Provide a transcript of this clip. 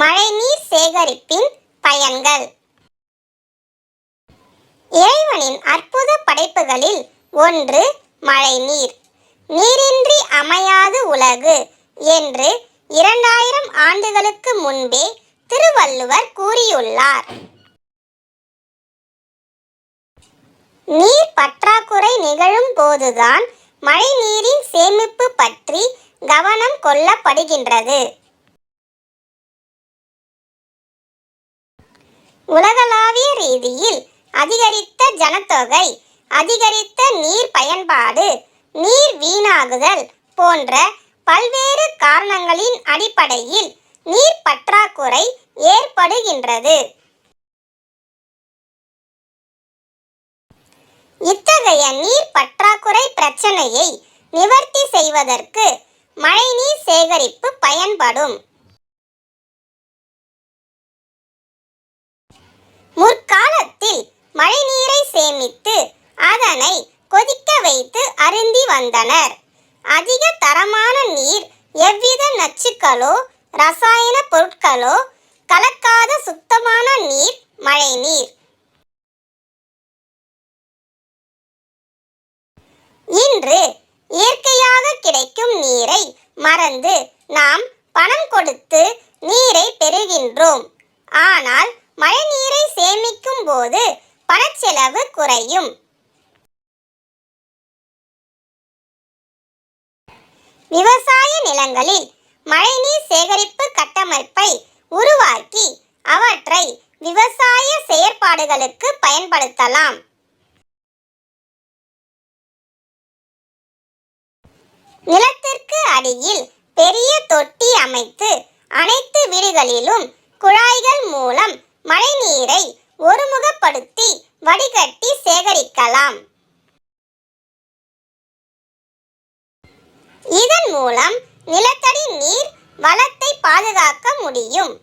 மழைநீர் சேகரிப்பின் பயன்கள். இறைவனின் அற்புத படைப்புகளில் ஒன்று மழைநீர். நீரின்றி அமையாது உலகு என்று இரண்டாயிரம் ஆண்டுகளுக்கு முன்பே திருவள்ளுவர் கூறியுள்ளார். நீர் பற்றாக்குறை நிகழும் போதுதான் மழைநீரின் சேமிப்பு பற்றி கவனம் கொள்ளப்படுகின்றது. உலகளாவிய ரீதியில் அதிகரித்த ஜனத்தொகை அதிகரித்த நீர் பயன்பாடு நீர் வீணாகுதல் போன்ற பல்வேறு காரணங்களின் அடிப்படையில் நீர் பற்றாக்குறை ஏற்படுகின்றது. இத்தகைய நீர் பற்றாக்குறை பிரச்சனையை நிவர்த்தி செய்வதற்கு மழைநீர் சேகரிப்பு பயன்படும். அருந்தி வந்தனர். அதிக தரமான நீர் எவ்வித நச்சுக்களோ ரசாயன பொருட்களோ கலக்காத சுத்தமான நீர் மழைநீர் இன்று இயற்கையாக கிடைக்கும் நீரை மறந்து நாம் பணம் கொடுத்து நீரை பெறுகின்றோம். ஆனால் மழைநீரை சேமிக்கும் போது பணச்செலவு குறையும். விவசாய நிலங்களில் மழைநீர் சேகரிப்பு கட்டமைப்பை உருவாக்கி அவற்றை விவசாய செயற்பாடுகளுக்கு பயன்படுத்தலாம். நிலத்திற்கு அடியில் பெரிய தொட்டி அமைத்து அனைத்து வீடுகளிலும் குழாய்கள் மூலம் மழைநீரை ஒருமுகப்படுத்தி வடிகட்டி சேகரிக்கலாம். மூலம் நிலத்தடி நீர் வளத்தை பாதுகாக்க முடியும்.